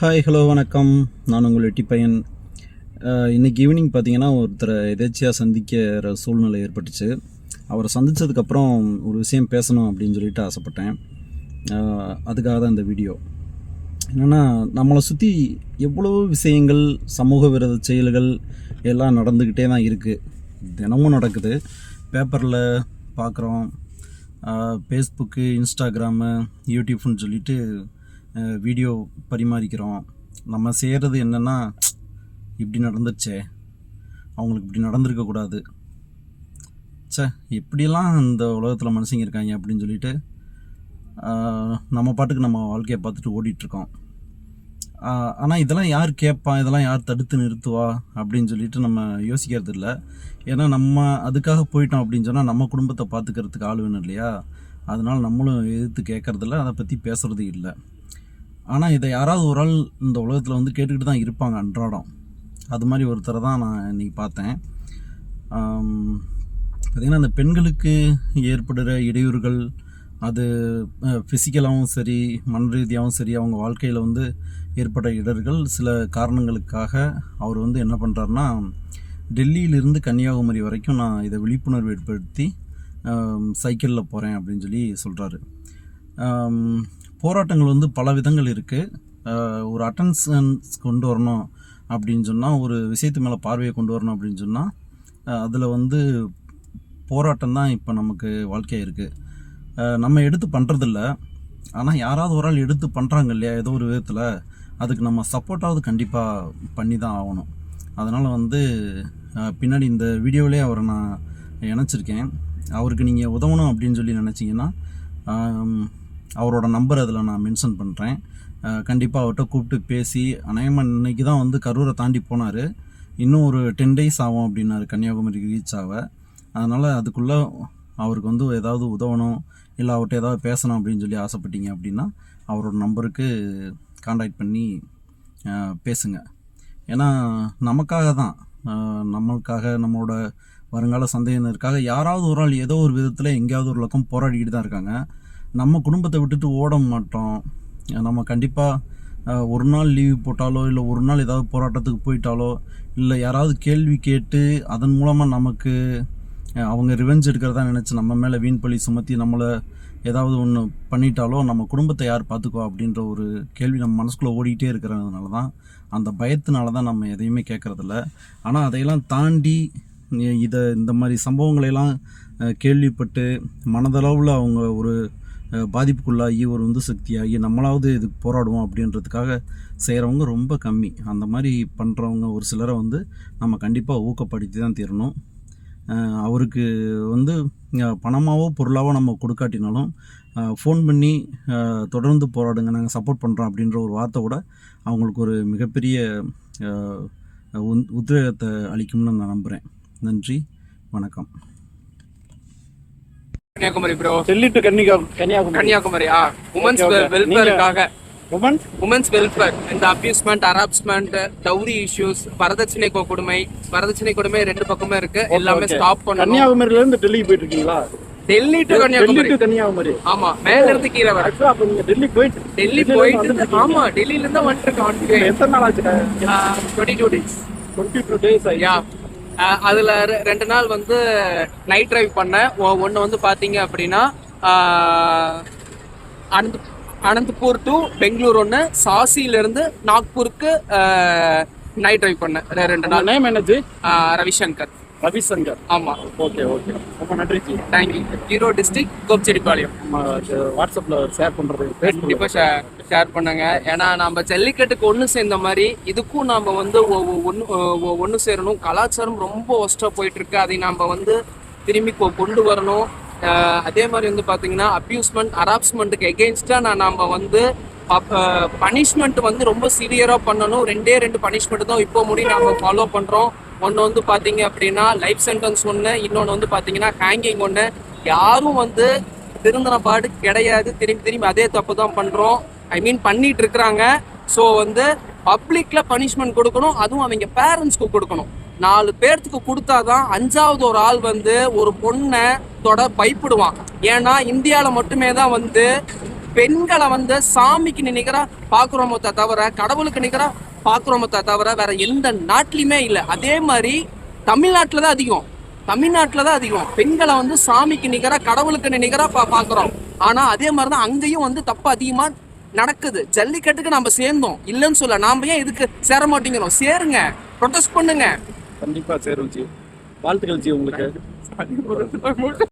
Hi hello வணக்கம். நான் உங்கள் எட்டி பையன். இன்றைக்கி ஈவினிங் பார்த்தீங்கன்னா ஒருத்தரை எதேச்சியாக சந்திக்கிற சூழ்நிலை ஏற்பட்டுச்சு. அவரை சந்தித்ததுக்கப்புறம் ஒரு விஷயம் பேசணும் அப்படின்னு சொல்லிட்டு ஆசைப்பட்டேன். அதுக்காக தான் இந்த வீடியோ. என்னென்னா நம்மளை சுற்றி எவ்வளவோ விஷயங்கள் சமூக விரோத செயல்கள் எல்லாம் நடந்துக்கிட்டே தான் இருக்குது தினமும் நடக்குது. பேப்பரில் பார்க்குறோம் ஃபேஸ்புக்கு இன்ஸ்டாகிராமு யூடியூப்னு சொல்லிட்டு வீடியோ பரிமாறிக்கிறோம். நம்ம செய்கிறது என்னென்னா இப்படி நடந்துருச்சே. அவங்களுக்கு இப்படி நடந்திருக்கக்கூடாது ச்சே எப்படிலாம் இந்த உலகத்தில் மனுஷங்க இருக்காங்க அப்படின்னு சொல்லிட்டு நம்ம பாட்டுக்கு நம்ம வாழ்க்கையை பார்த்துட்டு ஓடிட்டுருக்கோம். ஆனால் இதெல்லாம் யார் கேட்பா இதெல்லாம் யார் தடுத்து நிறுத்துவா? அப்படின்னு சொல்லிட்டு நம்ம யோசிக்கிறது இல்லை. ஏன்னா நம்ம அதுக்காக போயிட்டோம் அப்படின்னு சொன்னால் நம்ம குடும்பத்தை பார்த்துக்கிறதுக்கு ஆள் வேணும் இல்லையா? அதனால் நம்மளும் எதிர்த்து கேட்கறதில்ல அதை பற்றி பேசுறது இல்லை. ஆனால் இதை யாராவது ஒரு ஆள் இந்த உலகத்தில் வந்து கேட்டுக்கிட்டு தான் இருப்பாங்க அன்றாடம். அது மாதிரி ஒருத்தரை தான் நான் இன்னைக்கு பார்த்தேன். பார்த்திங்கன்னா அந்த பெண்களுக்கு ஏற்படுகிற இடையூறுகள் அது ஃபிசிக்கலாகவும் சரி மன ரீதியாகவும் சரி அவங்க வாழ்க்கையில் வந்து ஏற்பட்ட இடர்கள் சில காரணங்களுக்காக அவர் வந்து என்ன பண்ணுறாருனா டெல்லியிலிருந்து கன்னியாகுமரி வரைக்கும் நான் இதை விழிப்புணர்வு ஏற்படுத்தி சைக்கிளில் போகிறேன் அப்படின்னு சொல்லி சொல்கிறாரு போராட்டங்கள் வந்து பல விதங்கள் இருக்குது ஒரு அட்டன்ஷன்ஸ் கொண்டு வரணும் அப்படின்னு சொன்னால் ஒரு விஷயத்து மேலே பார்வையை கொண்டு வரணும் அப்படின்னு சொன்னால் அதில் வந்து போராட்டம் தான் இப்போ நமக்கு வாழ்க்கையாக இருக்குது நம்ம எடுத்து பண்ணுறதில்ல ஆனால் யாராவது ஒரு ஆள் எடுத்து பண்ணுறாங்க இல்லையா ஏதோ ஒரு விதத்தில் அதுக்கு நம்ம சப்போர்ட்டாவது கண்டிப்பாக பண்ணி தான் ஆகணும். அதனால் வந்து பின்னாடி இந்த வீடியோவிலே அவரை நான் இணைச்சிருக்கேன். அவருக்கு நீங்கள் உதவணும் அப்படின்னு சொல்லி நினச்சிங்கன்னா அவரோட நம்பர் அதில் நான் மென்ஷன் பண்ணுறேன் கண்டிப்பாக அவர்கிட்ட கூப்பிட்டு பேசி அநேகமாக இன்னைக்கு தான் வந்து கரூரை தாண்டி போனார். இன்னும் ஒரு டென் டேஸ் ஆகும் அப்படின்னாரு கன்னியாகுமரிக்கு ரீச் ஆக. அதனால் அதுக்குள்ளே அவருக்கு வந்து ஏதாவது உதவணும் இல்லை அவர்கிட்ட ஏதாவது பேசணும் அப்படின்னு சொல்லி ஆசைப்பட்டீங்க அப்படின்னா அவரோட நம்பருக்கு காண்டாக்ட் பண்ணி பேசுங்க. ஏன்னா நமக்காக தான். நம்மளுக்காக நம்மளோட வருங்கால சந்தேகத்திற்காக யாராவது ஒரு ஆள் ஏதோ ஒரு விதத்தில் எங்கேயாவது ஒரு பக்கம் போராடிக்கிட்டு தான் இருக்காங்க. நம்ம குடும்பத்தை விட்டுட்டு ஓட மாட்டோம். நம்ம கண்டிப்பாக ஒரு நாள் லீவு போட்டாலோ இல்லை ஒரு நாள் ஏதாவது போராட்டத்துக்கு போயிட்டாலோ இல்லை யாராவது கேள்வி கேட்டு அதன் மூலமாக நமக்கு அவங்க ரிவெஞ்ச் எடுக்கிறதா நினச்சி நம்ம மேலே வீண் பழி சுமத்தி நம்மளை ஏதாவது ஒன்று பண்ணிட்டாலோ நம்ம குடும்பத்தை யார் பார்த்துக்கோ அப்படின்ற ஒரு கேள்வி நம்ம மனசுக்குள்ளே ஓடிக்கிட்டே இருக்கிறதுனால தான் அந்த பயத்தினால தான் நம்ம எதையுமே கேட்குறதில்ல ஆனால் அதையெல்லாம் தாண்டி இதை இந்த மாதிரி சம்பவங்களையெல்லாம் கேள்விப்பட்டு மனதளவில் அவங்க ஒரு பாதிப்புக்குள்ளாகி ஒரு உந்து சக்தியாகி நம்மளாவது இதுக்கு போராடுவோம் அப்படின்றதுக்காக செய்கிறவங்க ரொம்ப கம்மி. அந்த மாதிரி பண்ணுறவங்க ஒரு சிலரை வந்து நம்ம கண்டிப்பாக ஊக்கப்படுத்தி தான் தீரணும். அவருக்கு வந்து பணமாகவோ பணமாவோ பொருளாவோ நம்ம கொடுக்காட்டினாலும் ஃபோன் பண்ணி தொடர்ந்து போராடுங்க நாங்கள் சப்போர்ட் பண்ணுறோம் அப்படின்ற ஒரு வார்த்தை கூட அவங்களுக்கு ஒரு மிகப்பெரிய உத்- உத்வேகத்தை அளிக்கும்னு நான் நம்புகிறேன் நன்றி வணக்கம். கன்னியாகுமரி ப்ரோ டெல்லி டு கன்னிகா கன்னியாகுமரி. கன்னியாகுமரியா உமன்ஸ். வெல்ஃபேருக்காக உமன்ஸ் வெல்ஃபேர் இந்த அபியூஸ்மெண்ட் ஹராஸ்மெண்ட் டவுரி இஷ்யூஸ் வரதட்சணை கொ- கொடுமை. வரதட்சணை கொடுமை ரெண்டு பக்கமே இருக்கு. எல்லாமே ஸ்டாப் பண்ணணும். கன்னியாகுமரியில இருந்து டெல்லி போயிட்டு இருக்கீங்களா டெல்லி டு கன்னியாகுமரி. கன்னியாகுமரி. ஆமா மேல இருந்து கீழே வர அப்ப நீங்க டெல்லி போயிட்டு டெல்லி போயிட்டு ஆமா டெல்லியில இருந்து வந்துட்டு எத்தனை நாள் ஆச்சு? Twenty two days twenty two days yeah அதுல ரெண்டு நாள் வந்து நைட் டிரைவ் பண்ணேன். ஒ- ஒண்ணு வந்து பாத்தீங்க அப்படின்னா அனந்த் அனந்தபூர் டு பெங்களூர் ஒன்று சாசியில இருந்து நாக்பூருக்கு நைட் டிரைவ் பண்ணேன். ரெண்டு நாள். நேம் என்னது? ரவிசங்கர். ரவிசங்கர். ஆமா. Okay okay. ரொம்ப நன்றி. Ji thank you Erode district Gobichettipalayam. நம்ம இது வாட்ஸ்அப்ல ஷேர் பண்றது கண்டிப்பா ஃபேஸ்புக் ஷேர் பண்ணுங்க. ஏன்னா நம்ம ஜல்லிக்கட்டுக்கு ஒன்று சேர்ந்த மாதிரி இதுக்கும் நாம வந்து ஒன்று ஒன்று சேரணும். கலாச்சாரம் ரொம்ப ஒஸ்டா போயிட்டு இருக்கு அதை நாம வந்து திரும்பி கொண்டு வரணும். அதே மாதிரி வந்து பாத்தீங்கன்னா அப்யூஸ்மெண்ட் ஹராஸ்மெண்ட்டுக்கு எகெயின்ஸ்டா நான் நாம வந்து பனிஷ்மெண்ட் வந்து ரொம்ப சிவியரா பண்ணணும். ரெண்டே ரெண்டு பனிஷ்மெண்ட் தான் இப்போ முடி நாம ஃபாலோ பண்றோம். ஒன்று வந்து பார்த்தீங்க அப்படின்னா லைஃப் சென்டென்ஸ் ஒன்று இன்னொன்று வந்து பார்த்தீங்கன்னா ஹேங்கிங் ஒன்று யாரும் வந்து திருந்தின பாடு கிடையாது. திரும்பி திரும்பி அதே தப்பு தான் பண்ணுறோம் ஐ மீன் பண்ணிட்டு இருக்கிறாங்க. ஸோ வந்து பப்ளிக்கில் பனிஷ்மெண்ட் கொடுக்கணும். அதுவும் அவங்க பேரண்ட்ஸ்க்கு கொடுக்கணும். நாலு பேர்த்துக்கு கொடுத்தாதான் அஞ்சாவது ஒரு ஆள் வந்து ஒரு பொண்ணை தொட பயப்படுவான். ஏன்னா இந்தியாவில் மட்டுமே தான் வந்து பெண்களை வந்து சாமிக்கு நினைக்கிறா பார்க்குறோமோ தவிர கடவுளுக்கு நினைக்கிறா பாக்குறோமோ தவிர வேற எந்த நாட்டிலுமே இல்லை. அதே மாதிரி தமிழ்நாட்டில் தான் அதிகம். தமிழ்நாட்டில் தான் அதிகம். பெண்களை வந்து சாமிக்கு நிகரா கடவுளுக்கு நிகரா பா பாக்குறோம். ஆனா அதே மாதிரி தான் அங்கேயும் வந்து தப்பு அதிகமா நடக்குது. ஜல்லிக்கட்டுக்கு நம்ம சேர்ந்தோம். இல்லைன்னு சொல்ல நாம ஏன் இதுக்கு சேர மாட்டேங்கிறோம்? சேருங்க. ப்ரொடெஸ்ட் பண்ணுங்க. கண்டிப்பா சேரும் ஜி. வாழ்த்துக்கள் ஜி உங்களுக்கு.